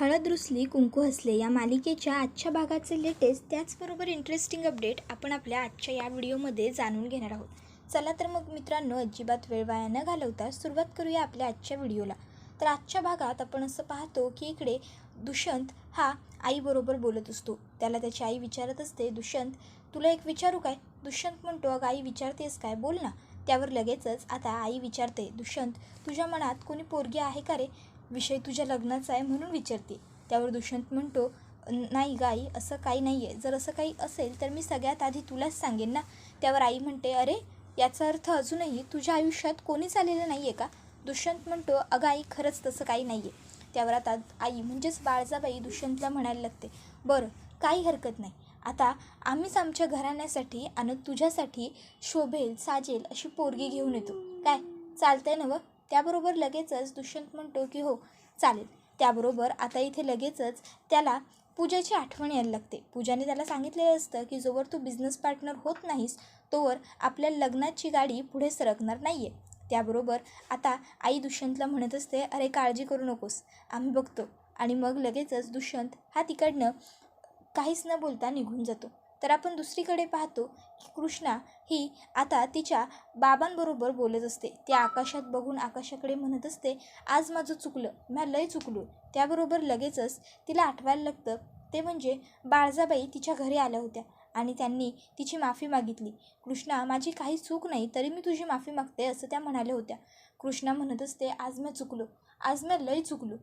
हळद रुसली कुंकू हसले या मालिकेच्या आजच्या भागाचे लेटेस्ट त्याचबरोबर इंटरेस्टिंग अपडेट आपण आपल्या आजच्या या व्हिडिओमध्ये जाणून घेणार आहोत. चला तर मग मित्रांनो अजिबात वेळ वाया न घालवता सुरुवात करूया आपल्या आजच्या व्हिडिओला. तर आजच्या भागात आपण असं पाहतो की इकडे दुष्यंत हा आईबरोबर बोलत असतो. त्याला त्याची आई विचारत असते दुष्यंत तुला एक विचारू काय? दुष्यंत म्हणतो अगं आई विचारतेस काय? बोल ना. त्यावर लगेचच आता आई विचारते दुष्यंत तुझ्या मनात कोणी पोरगी आहे का रे? विषय तुझ्या लग्नाचा आहे म्हणून विचारते. त्यावर दुष्यंत म्हणतो नाही गाई असं काही नाही आहे जर असं काही असेल तर मी सगळ्यात आधी तुलाच सांगेन ना. त्यावर आई म्हणते अरे याचा अर्थ अजूनही तुझ्या आयुष्यात कोणीच आलेलं नाही आहे का? दुष्यंत म्हणतो अगं आई खरंच तसं काही नाही आहे त्यावर आता आई म्हणजेच बाळजाबाई दुष्यंतला म्हणायला लागते बरं काही हरकत नाही. आता आम्हीच आमच्या घराण्यासाठी आणि तुझ्यासाठी शोभेल साजेल अशी पोरगी घेऊन येतो. काय? चालतंय ना व त्याबरोबर लगेचच दुष्यंत म्हणतो की हो चालेल. त्याबरोबर आता इथे लगेचच त्याला पूजाची आठवण यायला लागते. पूजाने त्याला सांगितलेलं असतं की जोवर तू बिझनेस पार्टनर होत नाहीस तोवर आपल्या लग्नाची गाडी पुढे सरकणार नाही आहे त्याबरोबर आता आई दुष्यंतला म्हणत असते अरे काळजी करू नकोस. आम्ही बघतो. आणि मग लगेचच दुष्यंत हा तिकडनं काहीच न बोलता निघून जातो. तर आपण दुसरीकडे पाहतो की कृष्णा ही आता तिच्या बाबांबरोबर बोलत असते. त्या आकाशात बघून आकाशाकडे म्हणत असते आज माझं चुकलं. म्या लय चुकलो. त्याबरोबर लगेचच तिला आठवायला लागतं. ते म्हणजे बाळजाबाई तिच्या घरी आल्या होत्या आणि त्यांनी तिची माफी मागितली. कृष्णा माझी काही चूक नाही तरी मी तुझी माफी मागते असं त्या म्हणाल्या होत्या. कृष्णा म्हणत असते आज मी चुकलो. आज मी लय चुकलो.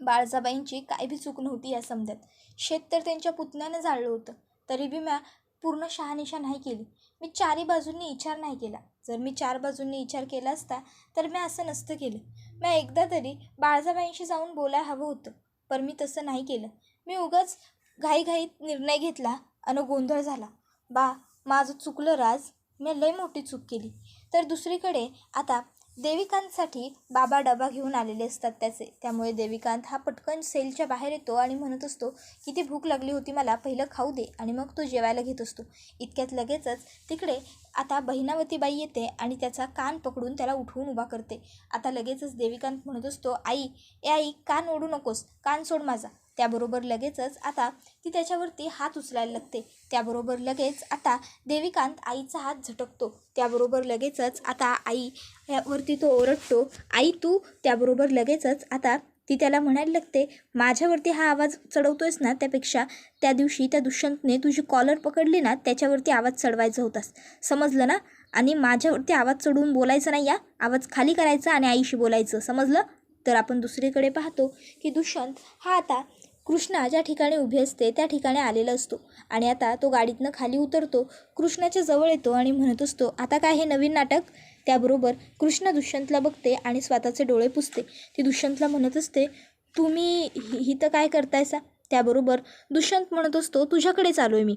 बाळजाबाईंची काय बी चूक नव्हती या समजात. शेत तर त्यांच्या पुतण्यानं जाळलं होतं. तरी बी म्या पूर्ण शहानिशा नाही केली. मी चारी बाजूंनी विचार नाही केला. जर मी चार बाजूंनी विचार केला असता तर मी असं नसतं केलं. मी एकदा तरी बाळजाबाईंशी जाऊन बोलायला हवं होतं पण मी तसं नाही केलं. मी उगाच घाईघाईत निर्णय घेतला आणि गोंधळ झाला. बा माझं चुकलं राज. मी लय मोठी चूक केली. तर दुसरीकडे आता देविकांतसाठी बाबा डबा घेऊन आलेले असतात त्याचे. त्यामुळे देविकांत हा पटकन सेलच्या बाहेर येतो आणि म्हणत असतो किती भूक लागली होती मला पहिलं खाऊ दे आणि मग तो जेवायला घेत असतो. इतक्यात लगेचच तिकडे आता बहिणावतीबाई येते आणि त्याचा कान पकडून त्याला उठवून उभा करते. आता लगेचच देविकांत म्हणत असतो आई ए आई कान ओढू नकोस कान सोड माझा. त्याबरोबर लगेचच आता ती त्याच्यावरती हात उचलायला लागते. त्याबरोबर लगेच आता देविकांत आईचा हात झटकतो. त्याबरोबर लगेचच आता आई यावरती तो ओरडतो. आई तू त्याबरोबर लगेचच आता ती त्याला म्हणायला लागते माझ्यावरती हा आवाज चढवतोयस ना त्यापेक्षा त्या दिवशी त्या दुष्यंतने तुझी कॉलर पकडली ना त्याच्यावरती आवाज चढवायचा होतास. समजलं ना? आणि माझ्यावरती आवाज चढवून बोलायचं नाही या? आवाज खाली करायचा आणि आईशी बोलायचं. समजलं? तर आपण दुसरीकडे पाहतो की दुष्यंत हा आता कृष्णा ज्या ठिकाणी उभी असते त्या ठिकाणी आलेला असतो. आणि आता तो गाडीतनं खाली उतरतो कृष्णाच्या जवळ येतो आणि म्हणत असतो आता काय हे नवीन नाटक? त्याबरोबर कृष्णा दुष्यंतला बघते आणि स्वतःचे डोळे पुसते. ती दुष्यंतला म्हणत असते तुम्ही ही तर काय करतायसा? त्याबरोबर दुष्यंत म्हणत असतो तुझ्याकडे चालू आहे मी.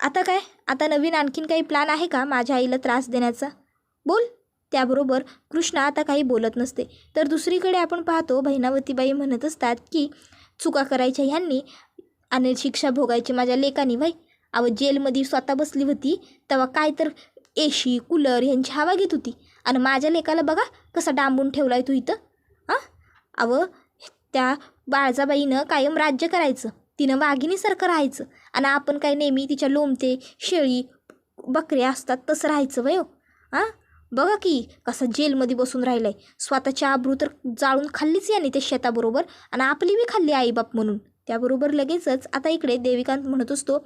आता काय? आता नवीन आणखीन काही प्लॅन आहे का माझ्या आईला त्रास देण्याचा? बोल. त्याबरोबर कृष्णा आता काही बोलत नसते. तर दुसरीकडे आपण पाहतो बहिणावतीबाई म्हणत असतात की चुका करायच्या ह्यांनी आणि शिक्षा भोगायची माझ्या लेकानी भाई अव जेलमध्ये स्वतः बसली होती तेव्हा काय तर एशी कूलर यांची हवा घेत होती. आणि माझ्या लेकाला बघा कसा डांबून ठेवला आहे तू इथं हां अव त्या बाळजाबाईनं कायम राज्य करायचं. तिनं वाघिणीसारखं राहायचं. आणि आपण काय नेहमी तिच्या लोमते शेळी बकऱ्या असतात तसं राहायचं वयो हो? हां? बघा की कसं जेलमध्ये बसून राहिलं आहे स्वतःची आबरू तर जाळून खाल्लीच याने त्या शेताबरोबर आणि आपली बी खाल्ली आईबाप म्हणून. त्याबरोबर लगेचच आता इकडे देविकांत म्हणत असतो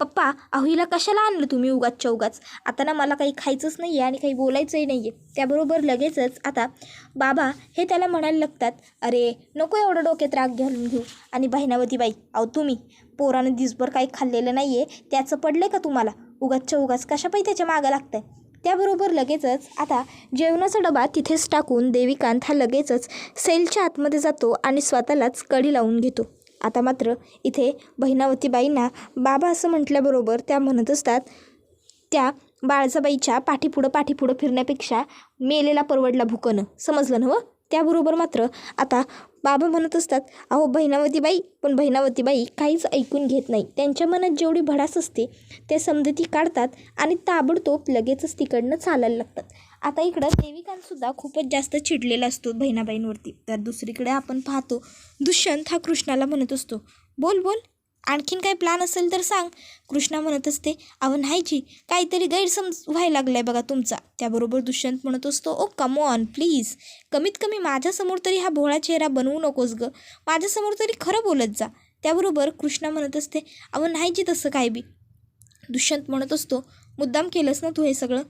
पप्पा अहोईला कशाला आणलं तुम्ही उगाचच्या उगाच? आता ना मला काही खायचंच नाही आहे आणि काही बोलायचंही नाही आहे त्याबरोबर लगेचच आता बाबा हे त्याला म्हणायला लागतात अरे नको एवढं डोक्यात राग घालून घेऊ. आणि बहिणावती बाई अहो तुम्ही पोरानं दिसभर काही खाल्लेलं नाही आहे त्याचं पडलं का तुम्हाला? उगाचच्या उगाच कशापाई त्याच्या मागं लागतं त्याबरोबर लगेचच आता जेवणाचा डबा तिथेच टाकून देविकांत हा लगेचच सेलच्या आतमध्ये जातो आणि स्वतःलाच कडी लावून घेतो. आता मात्र इथे बहिणावतीबाईंना बाबा असं म्हटल्याबरोबर त्या म्हणत असतात त्या बाळजाबाईच्या पाठीपुढं पाठीपुढं फिरण्यापेक्षा मेलेला परवडला भुकनं समजलं ना व? त्याबरोबर मात्र आता बाबा म्हणत असतात अहो बहिणावतीबाई पण बहिणावतीबाई काहीच ऐकून घेत नाही. त्यांच्या मनात जेवढी भडास असते ते समजती काढतात आणि ताबडतोब लगेचच तिकडनं चालायला लागतात. आता इकडं देविकांसुद्धा खूपच जास्त चिडलेला असतो बहिणाबाईंवरती. तर दुसरीकडे आपण पाहतो दुष्यंत हा कृष्णाला म्हणत असतो बोल बोल आणखीन काही प्लॅन असेल तर सांग. कृष्णा म्हणत असते अहो नाहीजी काहीतरी गैरसमज व्हायला लागलाय बघा तुमचा. त्याबरोबर दुष्यंत म्हणत असतो ओ कम ऑन प्लीज कमीत कमी माझ्यासमोर तरी हा भोळा चेहरा बनवू नकोस ग. माझ्यासमोर तरी खरं बोलत जा. त्याबरोबर कृष्णा म्हणत असते अहो नाहीजी तसं काय बी. दुष्यंत म्हणत असतो मुद्दाम केलंस ना तू हे सगळं?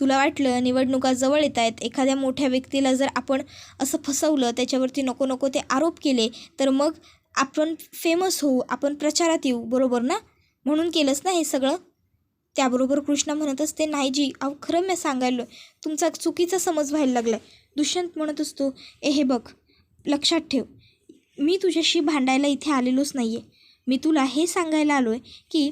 तुला वाटलं निवडणुका जवळ येत आहेत. एखाद्या मोठ्या व्यक्तीला जर आपण असं फसवलं त्याच्यावरती नको नको ते आरोप केले तर मग आपण फेमस होऊ आपण प्रचारात येऊ बरोबर ना? म्हणून केलंच ना हे सगळं? त्याबरोबर कृष्णा म्हणत असते नाही जी अहो खरं मी सांगायलो तुमचा चुकीचा समज व्हायला लागलाय. दुष्यंत म्हणत असतो ए हे बघ लक्षात ठेव मी तुझ्याशी भांडायला इथे आलेलोच नाही आहे मी तुला हे सांगायला आलो आहे की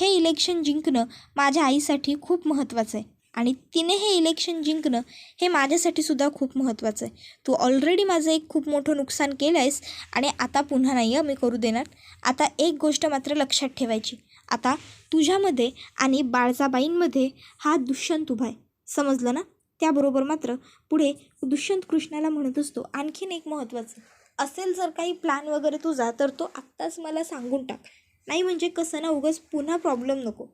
हे इलेक्शन जिंकणं माझ्या आईसाठी खूप महत्त्वाचं आहे. आणि तिने हे इलेक्शन जिंकणं हे माझ्यासाठी सुद्धा खूप महत्त्वाचं आहे. तू ऑलरेडी माझं एक खूप मोठं नुकसान केलं आहेस आणि आता पुन्हा नाही आहे मी करू देणार. आता एक गोष्ट मात्र लक्षात ठेवायची. आता तुझ्यामध्ये आणि बाळजाबाईंमध्ये हा दुष्यंत उभा आहे. समजलं ना? त्याबरोबर मात्र पुढे दुष्यंत कृष्णाला म्हणत असतो आणखीन एक महत्त्वाचं असेल जर काही प्लॅन वगैरे तुझा तर तो आत्ताच मला सांगून टाक. नाही म्हणजे कसं ना उगाच पुन्हा प्रॉब्लेम नको.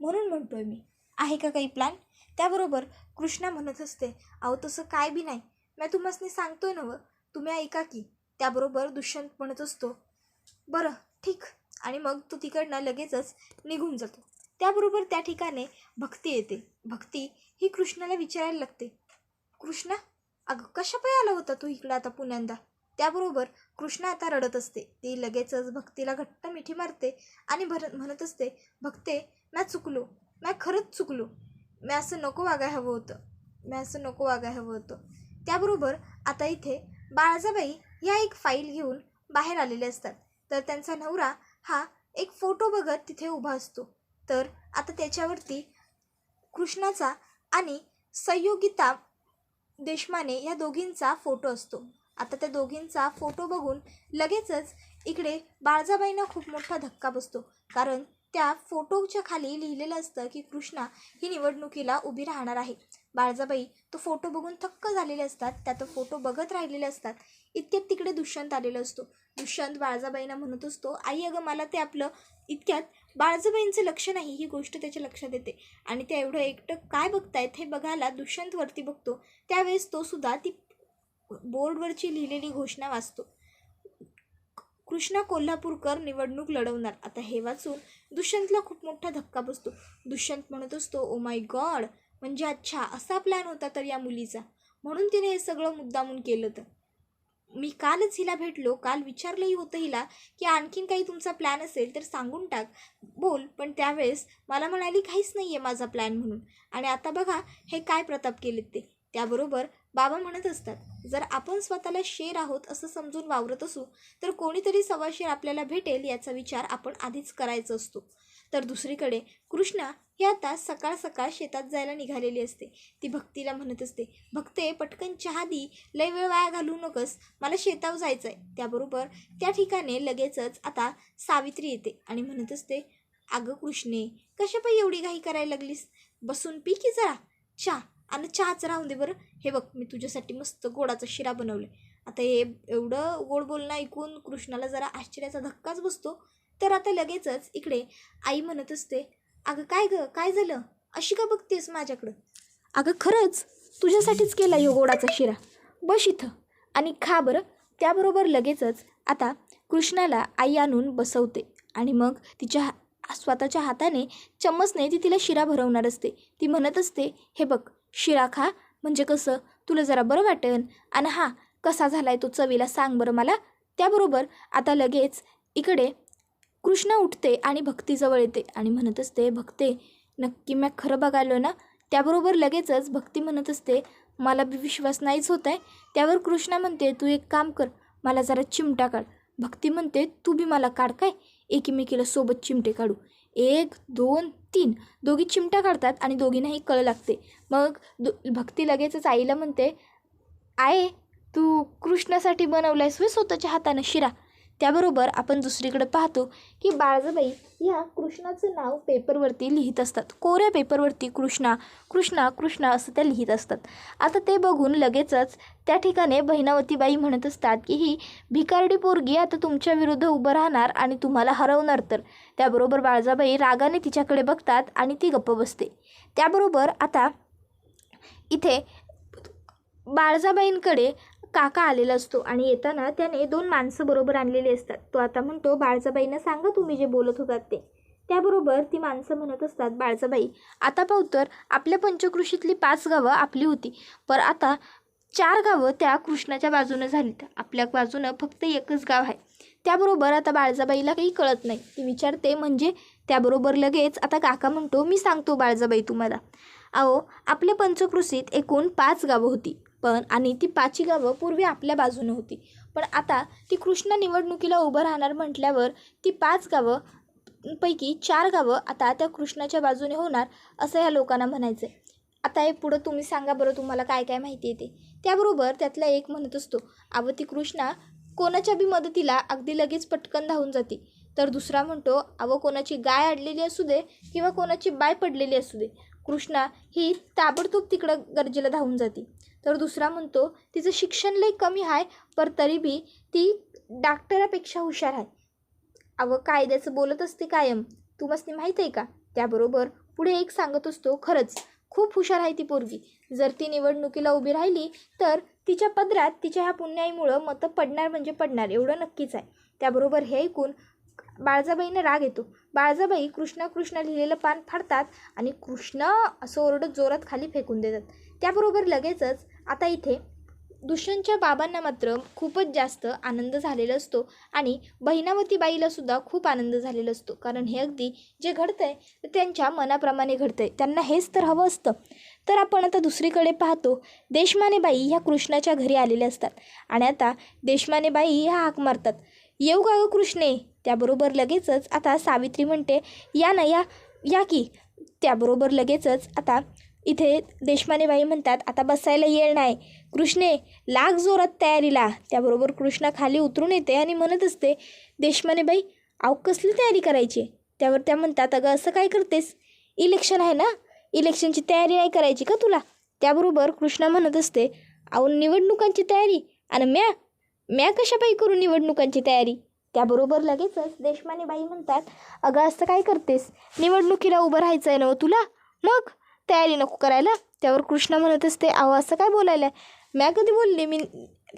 म्हणून म्हणतोय मी. आहे का काही प्लॅन त्याबरोबर कृष्णा म्हणत असते अहो तसं काय बी नाही. मी तुम्हासनी सांगतोय ना तुम्ही ऐका की. त्याबरोबर दुष्यंत म्हणत असतो बरं ठीक. आणि मग तो तिकडनं लगेचच निघून जातो. त्याबरोबर त्या ठिकाणी भक्ती येते. भक्ती ही कृष्णाला विचारायला लागते कृष्णा अगं कशा पाय आला होता तू इकडं आता पुण्यांदा? त्याबरोबर कृष्णा आता रडत असते. ती लगेचच भक्तीला घट्ट मिठी मारते आणि भर म्हणत असते भक्ते मॅ चुकलो. मॅ खरंच चुकलो. मी असं नको वागाय हवं होतं. मी असं नको वागाय हवं होतं. त्याबरोबर आता इथे बाळाजाबाई या एक फाईल घेऊन बाहेर आलेले असतात. तर त्यांचा नवरा हा एक फोटो बघत तिथे उभा असतो. तर आता त्याच्यावरती कृष्णाचा आणि संयोगिता देशमाने या दोघींचा फोटो असतो. आता त्या दोघींचा फोटो बघून लगेचच इकडे बाळजाबाईंना खूप मोठा धक्का बसतो. कारण त्या फोटोच्या खाली लिहिलेलं असतं की कृष्णा ही निवडणुकीला उभी राहणार आहे. बाळजाबाई तो फोटो बघून थक्क झालेले असतात. त्या तो फोटो बघत राहिलेले असतात. इतक्यात तिकडे दुष्यंत आलेला असतो. दुष्यंत बाळजाबाईंना म्हणत असतो आई अगं मला ते आपलं इतक्यात बाळजाबाईंचं लक्ष नाही. ही गोष्ट त्याच्या लक्षात येते. आणि त्या एवढं एकटं काय बघतायत हे बघायला दुष्यंतवरती बघतो. त्यावेळेस तो सुद्धा ती बोर्डवरची लिहिलेली घोषणा वाचतो. कृष्णा कोल्हापूरकर निवडणूक लढवणार. आता हे वाचून दुष्यंतला खूप मोठा धक्का बसतो. दुष्यंत म्हणत असतो ओ माय गॉड म्हणजे अच्छा असा प्लॅन होता तर या मुलीचा. म्हणून तिने हे सगळं मुद्दामून केलं तर मी कालच हिला भेटलो काल विचारलंही होतं हिला की आणखीन काही तुमचा प्लॅन असेल तर सांगून टाक. बोल पण त्यावेळेस मला म्हणाली काहीच नाही आहे माझा प्लॅन म्हणून. आणि आता बघा हे काय प्रताप केलेत ते. त्याबरोबर बाबा म्हणत असतात जर आपण स्वतःला शेर आहोत असं समजून वावरत असू तर कोणीतरी सवा शेर आपल्याला भेटेल याचा विचार आपण आधीच करायचा असतो. तर दुसरीकडे कृष्णा ही आता सकाळ सकाळ शेतात जायला निघालेली असते. ती भक्तीला म्हणत असते भक्ते पटकन चहा दी लय वेळ वाया घालू नकस मला शेतावर जायचं आहे त्याबरोबर त्या ठिकाणी लगेचच आता सावित्री येते आणि म्हणत असते अगं कृष्णे कशा एवढी घाई करायला लागलीस? बसून पी की जरा. चहा. आणि चहाच राहून दे बरं. हे बघ मी तुझ्यासाठी मस्त गोडाचा शिरा बनवलं आता हे एवढं गोड बोलणं ऐकून कृष्णाला जरा आश्चर्याचा धक्काच बसतो. तर आता लगेचच इकडे आई म्हणत असते अगं काय गं काय झालं? अशी का बघतेस माझ्याकडं? अगं खरंच तुझ्यासाठीच केला ह्यो गोडाचा शिरा. बस इथं आणि खा बरं. त्याबरोबर लगेचच आता कृष्णाला आई आणून बसवते आणि मग तिच्या हा- स्वतःच्या हाताने चम्मचने ती तिला शिरा भरवणार असते. ती म्हणत असते हे बघ शिरा खा. म्हणजे कसं? तुला जरा बरं वाटेल. आणि हा कसा झाला आहे तो चवीला सांग बरं मला. त्याबरोबर आता लगेच इकडे कृष्णा उठते आणि भक्तीजवळ येते. आणि म्हणत असते भक्ते नक्की मी खरं बघालो ना? त्याबरोबर लगेचच भक्ती म्हणत असते मला बी विश्वास नाहीच होत आहे त्यावर कृष्णा म्हणते तू एक काम कर मला जरा चिमटा काढ. भक्ती म्हणते तू बी मला काढ काय? एकीमेकीला सोबत चिमटे काढू. एक दोन तीन. दोघी चिमटा काढतात आणि दोघींनाही कळ लागते. मग दो भक्ती लगेचच आईला म्हणते आहे तू कृष्णासाठी बनवलायस वे स्वतःच्या हातानं शिरा? त्याबरोबर आपण दुसरीकडे पाहतो की बाळजाबाई या कृष्णाचं नाव पेपरवरती लिहित असतात. कोऱ्या पेपरवरती कृष्णा कृष्णा कृष्णा असं त्या लिहित असतात. आता ते बघून लगेचच त्या ठिकाणी बहिणावतीबाई म्हणत असतात की ही भिकारडी पोरगी आता तुमच्या विरुद्ध उभं राहणार आणि तुम्हाला हरवणार तर. त्याबरोबर बाळजाबाई रागाने तिच्याकडे बघतात आणि ती गप्प बसते. त्याबरोबर आता इथे बाळजाबाईंकडे काका आलेला असतो आणि येताना त्याने दोन माणसं बरोबर आणलेली असतात. तो आता म्हणतो बाळजाबाईंना सांगा तुम्ही जे बोलत होतात ते. त्याबरोबर ती माणसं म्हणत असतात बाळजाबाई आता पाहू तर आपल्या पंचकृषीतली पाच गावं आपली होती पर आता चार गावं त्या कृष्णाच्या बाजूनं झालीत. आपल्या बाजूनं फक्त एकच गाव आहे. त्याबरोबर आता बाळजाबाईला काही कळत नाही. ती विचारते म्हणजे? त्याबरोबर लगेच आता काका म्हणतो मी सांगतो बाळजाबाई तुम्हाला. अहो आपल्या पंचकृषीत एकूण पाच गावं होती. पण आणि ती पाची गावं पूर्वी आपल्या बाजूनं होती. पण आता ती कृष्ण निवडणुकीला उभं राहणार म्हटल्यावर ती पाच गावं पैकी चार गावं आता त्या कृष्णाच्या बाजूने होणार असं ह्या लोकांना म्हणायचं आहे आता हे पुढं तुम्ही सांगा बरं तुम्हाला काय काय माहिती येते त्याबरोबर त्यातला एक म्हणत असतो आवती ती कृष्णा कोणाच्या बी मदतीला अगदी लगेच पटकन धावून जाते. तर दुसरा म्हणतो अव कोणाची गाय अडलेली असू दे किंवा कोणाची बाय पडलेली असू दे. कृष्णा ही ताबडतोब तिकडं गरजेला धावून जाते. तर दुसरा म्हणतो तिचं शिक्षण लई कमी आहे पर तरी बी ती डॉक्टरापेक्षा हुशार आहे अव कायद्याचं बोलत असते कायम. तुम्हाला माहीत आहे का? त्याबरोबर पुढे एक सांगत असतो खरंच खूप हुशार आहे ती पोरगी. जर ती निवडणुकीला उभी राहिली तर तिच्या पदरात तिच्या ह्या पुण्याईमुळं मतं पडणार म्हणजे पडणार एवढं नक्कीच आहे त्याबरोबर हे ऐकून बाळजाबाईनं राग येतो. बाळजाबाई कृष्णा कृष्णा लिहिलेलं पान फाडतात आणि कृष्ण असं ओरडत जोरात खाली फेकून देतात. त्याबरोबर लगेचच आता इथे दुष्यंतच्या बाबांना मात्र खूपच जास्त आनंद झालेला असतो आणि बहिणावती बाईला सुद्धा खूप आनंद झालेला असतो. कारण हे अगदी जे घडतं आहे ते त्यांच्या मनाप्रमाणे घडतं आहे त्यांना हेच तर हवं असतं. तर आपण आता दुसरीकडे पाहतो देशमानेबाई ह्या कृष्णाच्या घरी आलेल्या असतात आणि आता देशमानेबाई ह्या हाक मारतात. येऊ का गं कृष्णे? त्याबरोबर लगेचच आता सावित्री म्हणते या ना या या की. त्याबरोबर लगेचच आता इथे देशमानेबाई म्हणतात आता बसायला येळ नाही. कृष्णे लाग जोरात तयारीला. त्याबरोबर कृष्णा खाली उतरून येते आणि म्हणत असते देशमानेबाई अहो कसली तयारी करायची? त्यावर त्या म्हणतात अगं असं काय करतेस? इलेक्शन आहे ना? इलेक्शनची तयारी नाही करायची का तुला? त्याबरोबर कृष्णा म्हणत असते अहो निवडणुकांची तयारी? आणि म्या? म्या कशापायी करू निवडणुकांची तयारी? त्याबरोबर लगेचच देशमानेबाई म्हणतात अगं असं काय करतेस? निवडणुकीला उभं राहायचं आहे ना हो तुला? मग? तयारी नको करायला. त्यावर कृष्णा म्हणत असते अहो असं काय बोलायला? म्या कधी बोलले मी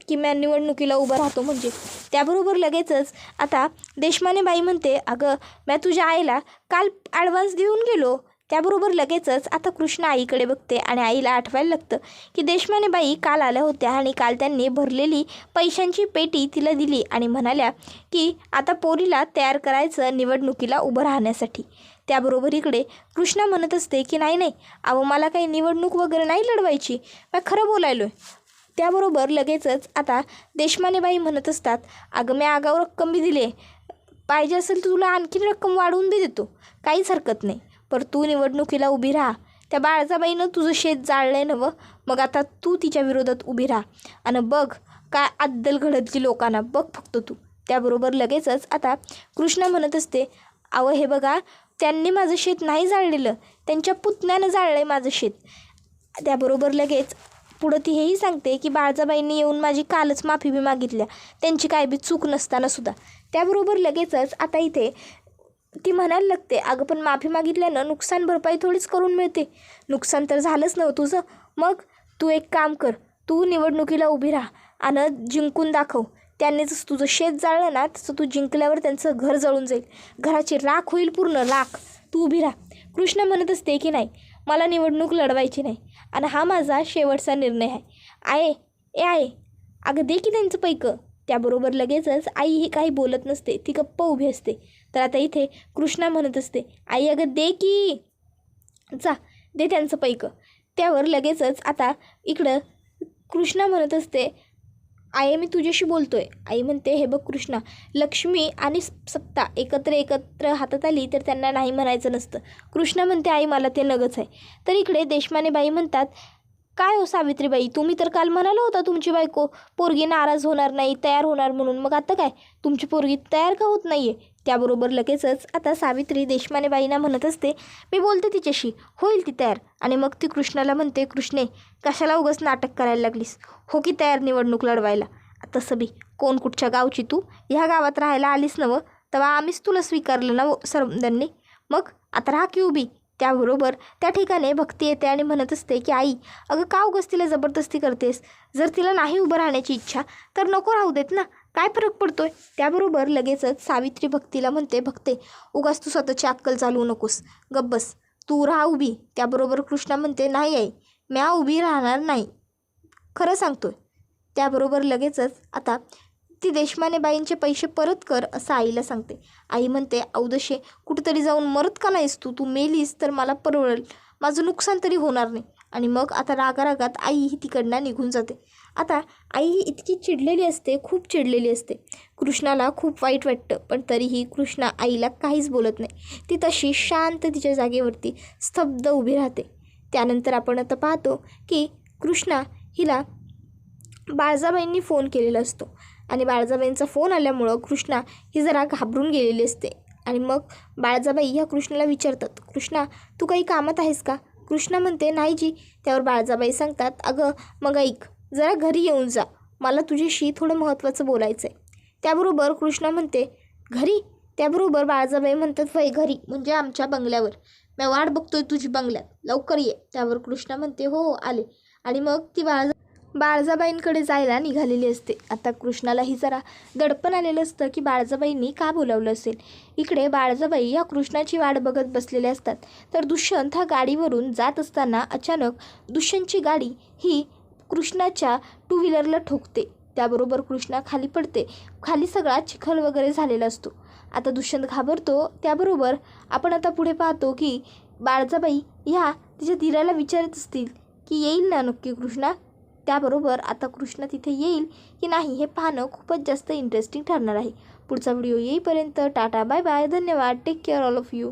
की म्या निवडणुकीला उभं राहतो म्हणजे? त्याबरोबर लगेचच आता देशमाने बाई म्हणते अगं म्या तुझ्या आईला काल ॲडव्हान्स देऊन गेलो. त्याबरोबर लगेचच आता कृष्ण आईकडे बघते आणि आईला आठवायला लागतं की देशमाने बाई काल आल्या होत्या आणि काल त्यांनी भरलेली पैशांची पेटी तिला दिली आणि म्हणाल्या की आता पोरीला तयार करायचं निवडणुकीला उभं राहण्यासाठी. त्याबरोबर इकडे कृष्णा म्हणत असते की नाही नाही अहो मला काही निवडणूक वगैरे नाही लढवायची. मी खरं बोलायलो आहे त्याबरोबर लगेचच आता देशमानेबाई म्हणत असतात अगं मी आगाऊ रक्कम बी दिली पाहिजे असेल तर तुला आणखीन रक्कम वाढवून बी देतो. काहीच हरकत नाही. पर तू निवडणुकीला उभी राहा. त्या बाळजाबाईनं तुझं शेत जाळलं आहे नवं मग आता तू तिच्या विरोधात उभी राहा. आणि बघ काय अद्दल घडतली लोकांना. बघ फक्त तू. त्याबरोबर लगेचच आता कृष्णा म्हणत असते अहो हे बघा त्यांनी माझं शेत नाही जाळलेलं. त्यांच्या पुतण्यानं जाळलं आहे माझं शेत. त्याबरोबर लगेच पुढं ती हेही सांगते की बाळजाबाईंनी येऊन माझी कालच माफी बी मागितल्या. त्यांची काय बी चूक नसताना सुद्धा. त्याबरोबर लगेचच आता इथे ती म्हणायला लागते अगं पण माफी मागितल्यानं नुकसान भरपाई थोडीच करून मिळते. नुकसान तर झालंच नव्ह तुझं. मग तू एक काम कर. तू निवडणुकीला उभी राहा आणि जिंकून दाखव. त्यांनी जसं तुझं शेत जाळलं ना तसं तू जिंकल्यावर त्यांचं घर जळून जाईल. घराची राख होईल पूर्ण राख. तू उभी राहा. कृष्ण म्हणत असते की नाही मला निवडणूक लढवायची नाही. आणि हा माझा शेवटचा निर्णय आहे. आहे ए आहे अगं दे की त्यांचं पैकं. त्याबरोबर लगेचच आई ही काही बोलत नसते. ती गप्प उभी असते. तर आता इथे कृष्णा म्हणत असते आई अगं दे की. जा दे त्यांचं पैकं. त्यावर लगेचच आता इकडं कृष्णा म्हणत असते आई मी तुझ्याशी बोलतोय. आई म्हणते हे बघ कृष्णा लक्ष्मी आणि सत्ता एकत्र एकत्र हातात आली तर त्यांना नाही म्हणायचं नसतं. कृष्णा म्हणते आई मला ते नगच आहे. तर इकडे देशमाने बाई म्हणतात काय हो सावित्रीबाई तुम्ही तर काल म्हणाला होता तुमची बायको पोरगी नाराज होणार नाही तयार होणार म्हणून. मग आता काय? तुमची पोरगी तयार का होत नाही आहे त्याबरोबर लगेचच आता सावित्री देशमाने बाईंना म्हणत असते मी बोलते तिच्याशी होईल ती तयार. आणि मग ती कृष्णाला म्हणते कृष्णे कशाला उगाच नाटक करायला लागलीस? हो की तयार निवडणूक लढवायला? तसं बी कोण कुठच्या गावची तू? ह्या गावात राहायला आलीस नवं तेव्हा आम्हीच तुला स्वीकारलं ना सरमदांनी मग आता राहा की उभी. त्याबरोबर त्या ठिकाणी भक्ती येते आणि म्हणत असते की आई अगं का उगस तिला जबरदस्ती करतेस? जर तिला नाही उभं राहण्याची इच्छा तर नको राहू देत ना? काय फरक पडतोय? त्याबरोबर लगेचच सावित्री भक्तीला म्हणते भक्ते उगाच तू स्वतःची अक्कल चालवू नकोस. गब्बस तू राहा उभी. त्याबरोबर कृष्णा म्हणते नाही आई म्या उभी राहणार नाही. खरं सांगतोय. त्याबरोबर लगेचच आता ती देशमाने बाईंचे पैसे परत कर असं आईला सांगते. आई म्हणते औदशे कुठेतरी जाऊन मरत का नाहीस तू? तू मेलीस तर मला परवडेल. माझं नुकसान तरी होणार नाही. आणि मग आता रागारागात आई ही तिकडनं निघून जाते. आता आई ही इतकी चिडलेली असते खूप चिडलेली असते. कृष्णाला खूप वाईट वाटतं पण तरीही कृष्णा आईला काहीच बोलत नाही. ती तशी शांत तिच्या जागेवरती स्तब्ध उभी राहते. त्यानंतर आपण आता पाहतो की कृष्णा हिला बाळजाबाईंनी फोन केलेला असतो. आणि बाळजाबाईंचा फोन आल्यामुळं कृष्णा ही जरा घाबरून गेलेली असते. आणि मग बाळजाबाई ह्या कृष्णाला विचारतात कृष्णा तू काही कामात आहेस का? कृष्णा म्हणते नाही जी. त्यावर बाळजाबाई सांगतात अगं मग ऐक जरा घरी येऊन जा. मला तुझ्याशी थोडं महत्त्वाचं बोलायचं आहे त्याबरोबर कृष्णा म्हणते घरी? त्याबरोबर बाळजाबाई म्हणतात वय घरी म्हणजे आमच्या बंगल्यावर. मी वाट बघतोय तुझी बंगल्यात. लवकर ये. त्यावर कृष्णा म्हणते हो हो आले. आणि मग ती बाळजा बाळजाबाईंकडे जायला निघालेली असते. आता कृष्णालाही जरा दडपण आलेलं असतं की बाळजाबाईंनी का बोलावलं असेल? इकडे बाळजाबाई या कृष्णाची वाट बघत बसलेले असतात. तर दुष्यंत हा गाडीवरून जात असताना अचानक दुष्यंतची गाडी ही कृष्णाच्या टू व्हीलरला ठोकते. त्याबरोबर कृष्णा खाली पडते. खाली सगळा चिखल वगैरे झालेला असतो. आता दुष्यंत घाबरतो. त्याबरोबर आपण आता पुढे पाहतो की बाळजाबाई ह्या तिच्या दिराला विचारत असतील की येईल ना नक्की कृष्णा? त्याबरोबर आता कृष्णा तिथे येईल की नाही हे पाहणं खूपच जास्त इंटरेस्टिंग ठरणार आहे. पुढचा व्हिडिओ येईपर्यंत टाटा बाय बाय. धन्यवाद. Take care all of you